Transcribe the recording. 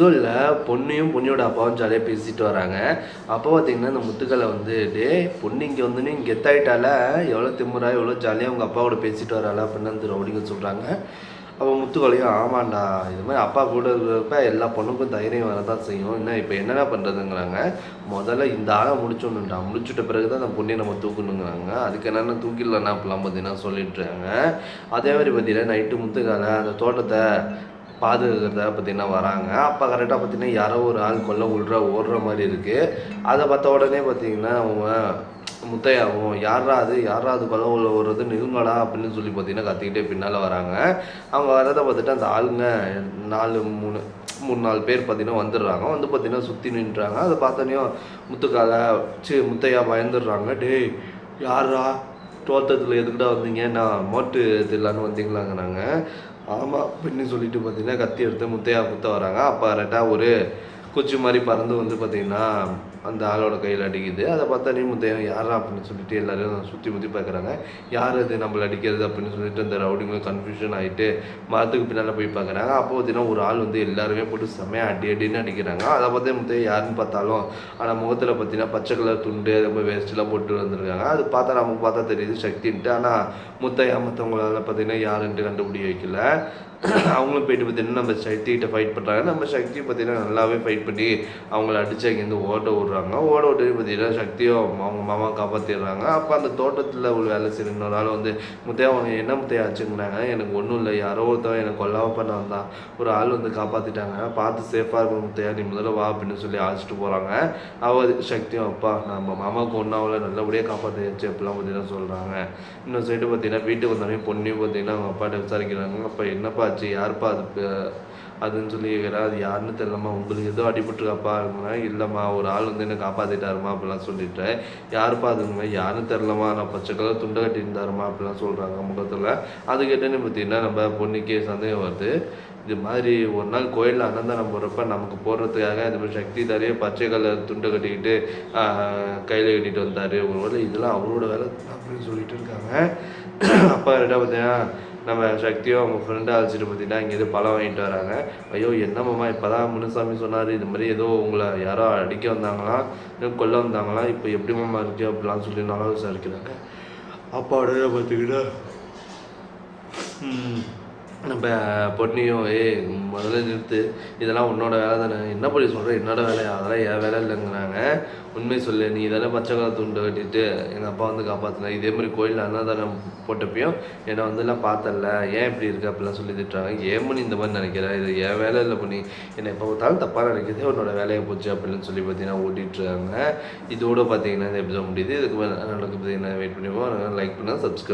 அதுவும் இல்லை பொண்ணையும் பொண்ணியோட அப்பாவும் ஜாலியாக பேசிட்டு வராங்க. அப்போ பார்த்தீங்கன்னா இந்த முத்துக்களை வந்து டே பொண்ணு இங்கே வந்து இங்கே கெத்தாயிட்டால எவ்வளோ திமுறா எவ்வளோ ஜாலியாக அவங்க அப்பாவோட பேசிட்டு வராளா அப்படின்னு அந்த ரவுடிங்க சொல்கிறாங்க அப்போ முத்துக்களையும் ஆமாண்டா இது மாதிரி அப்பா கூட இருக்கிறப்ப எல்லா பொண்ணுக்கும் தைரியம் வரதான் செய்யும். என்ன இப்போ என்னடா பண்ணுறதுங்கிறாங்க முதல்ல இந்த ஆளை முடிச்சோன்னுடா முடிச்சுட்ட பிறகு தான் அந்த பொண்ணை நம்ம தூக்கணுங்கிறாங்க. அதுக்கு என்னென்ன தூக்கிடலன்னா அப்படிலாம் பார்த்தீங்கன்னா சொல்லிட்டுருக்காங்க அதே மாதிரி பார்த்தீங்கன்னா நைட்டு முத்துக்கால அந்த தோட்டத்தை பாதுகாக்கிறத பார்த்தீங்கன்னா வராங்க. அப்போ கரெக்டாக பார்த்தீங்கன்னா யாரோ ஒரு ஆள் கொல்ல விட்ற ஓடுற மாதிரி இருக்குது அதை பார்த்த உடனே பார்த்தீங்கன்னா அவங்க முத்தையாவும் யாரா அது? யாரா அது கொல்ல உள்ள ஓடுறது? நிலுங்கடா அப்படின்னு சொல்லி பார்த்தீங்கன்னா கத்திக்கிட்டே பின்னால் வராங்க. அவங்க வரதை பார்த்துட்டு அந்த ஆளுங்க நாலு மூணு மூணு நாலு பேர் பார்த்தீங்கன்னா வந்துடுறாங்க. வந்து பார்த்தீங்கன்னா சுற்றி நின்றுறாங்க அதை பார்த்தோன்னே முத்துக்கால சி முத்தையா பயந்துடுறாங்க. டேய் யாரா தோட்டத்தில் எதுக்கிட்ட வந்தீங்க? நான் மோட்டு தில்லான்னு வந்தீங்களாங்கிறாங்க ஆமாம் அப்படின்னு சொல்லிட்டு பார்த்தீங்கன்னா கத்தி எடுத்து முத்தையா குத்த வராங்க. அப்போ கரெக்டாக ஒரு. குச்சி மாதிரி பறந்து வந்து பார்த்தீங்கன்னா அந்த ஆளோட கையில் அடிக்குது. அதை பார்த்தா நீ முத்தையன் யாரா அப்படின்னு சொல்லிட்டு எல்லோரும் சுற்றி முற்றி பார்க்குறாங்க. யார் அது நம்மளை அடிக்கிறது அப்படின்னு சொல்லிட்டு அந்த ரவுடிங்களும் கன்ஃபியூஷன் ஆகிட்டு மரத்துக்கு பின்னால் போய் பார்க்குறாங்க. அப்போ பார்த்தீங்கன்னா ஒரு ஆள் வந்து எல்லாருமே போட்டு செம்மையாக அடி அடின்னு அடிக்கிறாங்க. அதை பார்த்தே முத்தையன் யாருன்னு பார்த்தாலும் ஆனால் முகத்தில் பார்த்தீங்கன்னா பச்சை கலர் துண்டு ரொம்ப வேஸ்ட்லாம் போட்டு வந்திருக்காங்க. அது பார்த்தா நமக்கு பார்த்தா தெரியுது சக்தின்ட்டு. ஆனால் முத்தையா மற்றவங்களால பார்த்தீங்கன்னா யாருன்ட்டு கண்டுபிடி வைக்கல. அவங்களும் போயிட்டு பார்த்தீங்கன்னா நம்ம சக்திகிட்ட ஃபைட் பண்ணுறாங்க நம்ம சக்தி பார்த்தீங்கன்னா நல்லாவே ஃபைட் பண்ணி அவங்கள அடித்து அங்கேருந்து ஓட விட்றாங்க. ஓட விட்டு பார்த்தீங்கன்னா சக்தியும் அவங்க மாமா காப்பாற்றிடுறாங்க அப்போ அந்த தோட்டத்தில் ஒரு வேலை செய்கிற இன்னொரு ஆள் வந்து முத்தையா உனக்கு என்ன முத்தையா ஆச்சுங்கிறாங்க எனக்கு ஒன்றும் இல்லை. யாரோ ஒருத்தவன் எனக்கு கொல்லாம பண்ண வந்தான் ஒரு ஆள் வந்து காப்பாற்றிட்டாங்க பார்த்து சேஃபாக இருக்கணும் முத்தையா. நீ முதல்ல வா அப்படின்னு சொல்லி அழைச்சிட்டு போகிறாங்க அவள் சக்தியும் அப்பா நம்ம மாமாவுக்கு ஒன்றாவில் நல்லபடியாக காப்பாற்றியாச்சு அப்படிலாம் பார்த்தீங்கன்னா சொல்கிறாங்க இன்னொரு சைடு பார்த்தீங்கன்னா வீட்டுக்கு வந்தோடனே பொண்ணையும் பார்த்தீங்கன்னா அவங்க அப்பாட்ட விசாரிக்கிறாங்க. அப்போ என்னப்பா ஆச்சு? யாருப்பா அது? அதுன்னு சொல்லி கேட்குறா அது யாருன்னு தெரியலம்மா. உங்களுக்கு ஏதோ அடிபட்டுருக்காப்பா அப்படின்னா இல்லைம்மா. ஒரு ஆள் வந்து என்ன காப்பாற்றிட்டாருமா அப்படிலாம் சொல்லிட்டேன் யாருப்பா அதுங்க யாருன்னு தெரிலம்மா நான் பச்சை கலர் துண்டை கட்டியிருந்தாருமா அப்படிலாம் சொல்கிறாங்க முகத்தில். அது கேட்டேன்னு பார்த்தீங்கன்னா நம்ம பொண்ணுக்கே சந்தேகம் வருது. இது மாதிரி ஒரு நாள் கோயிலில் அன்னதானம் போடுறப்ப நமக்கு போடுறதுக்காக இந்த மாதிரி சக்தி தாரியே பச்சை கலர் துண்டை கட்டிக்கிட்டு கையில் கட்டிட்டு வந்தார். ஒரு வேலை இதெல்லாம் அவரோட வேலை அப்படின்னு சொல்லிட்டு இருக்காங்க. அப்பா என்ன பார்த்தீங்கன்னா நம்ம சக்தியும் அவங்க ஃப்ரெண்டை அழைச்சிட்டு பார்த்தீங்கன்னா இங்கேருந்து பழம் வாங்கிட்டு வராங்க. ஐயோ என்னம்மா இப்போ தான் முனுசாமி சொன்னார் இது மாதிரி ஏதோ உங்களை யாரோ அடிக்க வந்தாங்களாம் இன்னும் கொல்ல வந்தாங்களாம் இப்போ எப்படி மாமா இருக்கு அப்படிலாம் சொல்லி நல்லா விசாரிக்கிறாங்க. அப்பாவோட பார்த்துக்கிட்டா நம்ம பொண்ணியும் ஏய் முதல்ல நிறுத்து. இதெல்லாம் உன்னோட வேலை தானே. என்ன பண்ணி சொல்கிற என்னோட வேலையா? அதெல்லாம் என் வேலை இல்லைங்கிறாங்க. உண்மை சொல்லு. நீ இதெல்லாம் பச்சை கலர் துண்டு கட்டிட்டு எங்கள் அப்பா வந்து காப்பாற்றின இதே மாதிரி கோயிலில் அன்னதானம் போட்டப்பையும் என்னை வந்து எல்லாம் பார்த்தல ஏன் இப்படி இருக்கு? அப்படிலாம் சொல்லி திட்டுறாங்க. ஏன் பண்ணி இந்த மாதிரி நினைக்கிற? இது என் வேலை இல்லை பண்ணி. என்னை எப்போ பார்த்தாலும் தப்பாக நினைக்கிறதே உன்னோட வேலையை போச்சு அப்படின்னு சொல்லி பார்த்தீங்கன்னா ஓட்டிட்டு இருக்காங்க இதோட பார்த்தீங்கன்னா இந்த எபிசோட் முடியுது. இதுக்கு மேலே பார்த்தீங்கன்னா வெயிட் பண்ணிப்போம் லைக் பண்ணால் சப்ஸ்கிரைப்